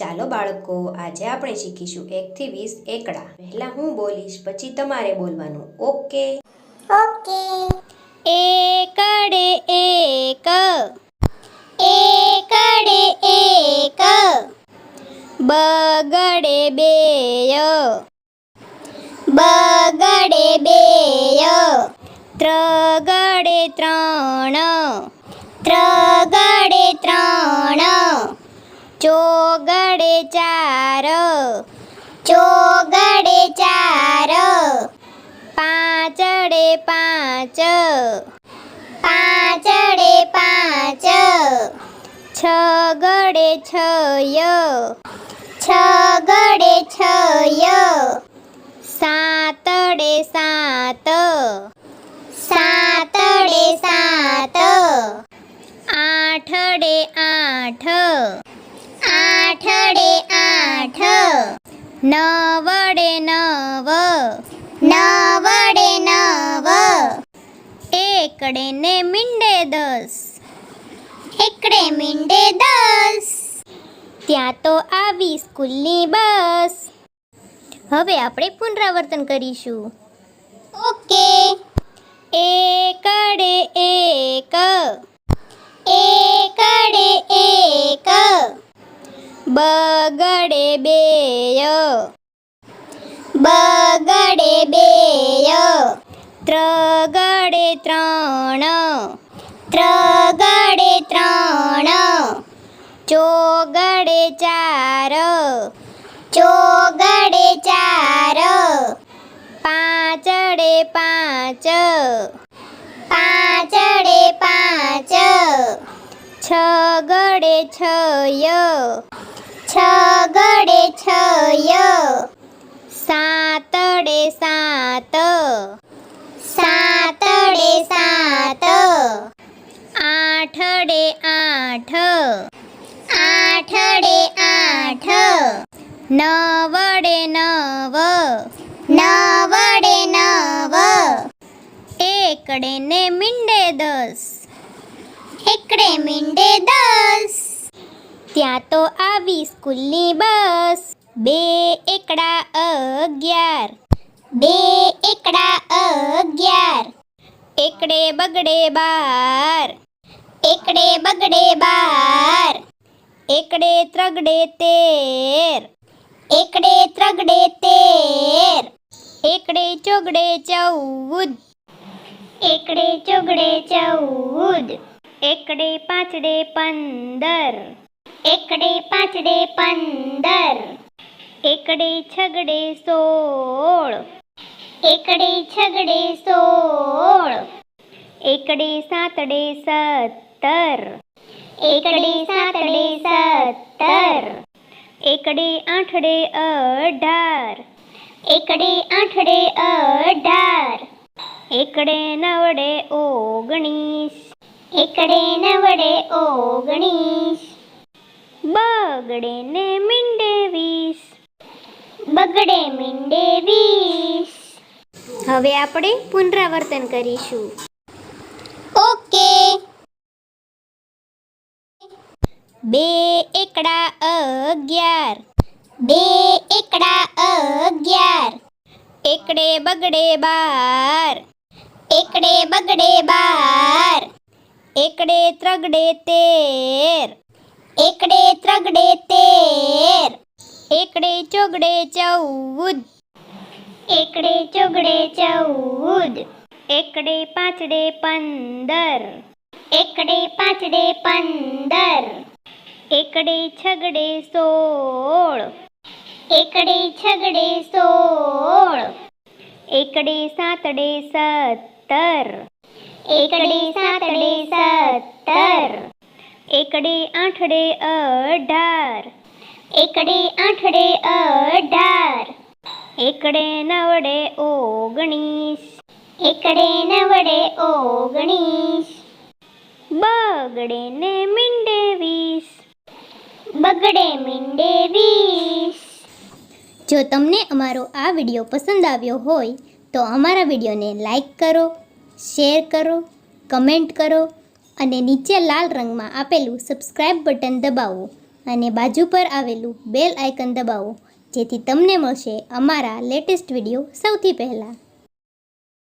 ચાલો બાળકો આજે આપણે શીખીશું એકથી વીસ એકડા. પહેલા હું બોલીશ પછી તમારે બોલવાનું. ઓકે? ઓકે. એકડે એક. એકડે એક. બગડે બે. બગડે બે. ત્રગડે ત્રણ. ત્રગડે ત્રણ. ચોગડે ચાર ચોગડે ચાર, પાંચડે પાંચ પાંચડે પાંચ, છગડે છય છગડે છય, સાતડે સાત સાતડે સાત, આઠડે આઠ આઠ. નવડે નવ. નવડે નવ. એકડે ને મીંડે દસ. એકડે મીંડે દસ. ત્યાં તો આવી સ્કૂલની બસ. હવે આપણે પુનરાવર્તન કરીશું. ઓકે. એકડે એક. એકડે એક. બગડે બેય. બગડે બેય. ત્રગડે ત્રણ. ત્રગડે ત્રણ. ચોગડે ચાર. ચોગડે ચાર. પાંચડે પાંચ. પાંચડે પાંચ. છગડે છય. છગડે છય સાતડે સાત. સાતડે સાત. આઠડે આઠ. આઠડે આઠ. નવડે નવ. નવડે નવ. એકડે ને મીંડે દસ. એકડે મીંડે દસ. ત્યાં તો આવી સ્કૂલની બસ. બે એકડા અગિયાર. બે એકડા અગિયાર. એકડે બગડે બાર. એકડે બગડે બાર. એકડે ત્રગડે તેર. એકડે ત્રગડે તેર. એકડે ચોગડે ચૌદ. એકડે ચોગડે ચૌદ. એકડે પાંચડે પંદર. એકડે પાંચડે પંદર એકડે છગડે સોળ એકડે છગડે સોળ એકડે સાતડે સત્તર એકડે સાતડે સત્તર એકડે આઠડે અઢાર એકડે આઠડે અઢાર એકડે નવડે ઓગણીસ એકડે નવડે ઓગણીસ બગડે ને મીંડે વીસ. બગડે મીંડે વીસ. હવે આપણે પુનરાવર્તન કરીશું. ઓકે. બે એકડા અગિયાર. બે એકડા અગિયાર. એકડે બગડે બાર. એકડે બગડે બાર. એકડે ત્રગડે તેર. એકડે ત્રગડે તેર એકડે ચોગડે ચૌદ એકડે ચોગડે ચૌદ એકડે પાંચડે પંદર એકડે પાંચડે પંદર એકડે છગડે સોળ એકડે છગડે સોળ એકડે સાતડે સત્તર એકડે સાતડે સત્તર એકડે આઠડે અઢાર. એકડે આઠડે અઢાર. એકડે નવડે ઓગણીસ. એકડે નવડે ઓગણીસ. બગડે ને મીંડે વીસ. બગડે મીંડે વીસ. જો તમને અમારો આ વીડિયો પસંદ આવ્યો હોય તો અમારા વિડીયોને લાઈક કરો, શેર કરો, કમેન્ટ કરો અને નીચે લાલ રંગમાં આપેલું સબસ્ક્રાઇબ બટન દબાવો અને બાજુ પર આવેલું બેલ આઇકન દબાવો, જેથી તમને મળશે અમારા લેટેસ્ટ વીડિયો સૌથી પહેલાં.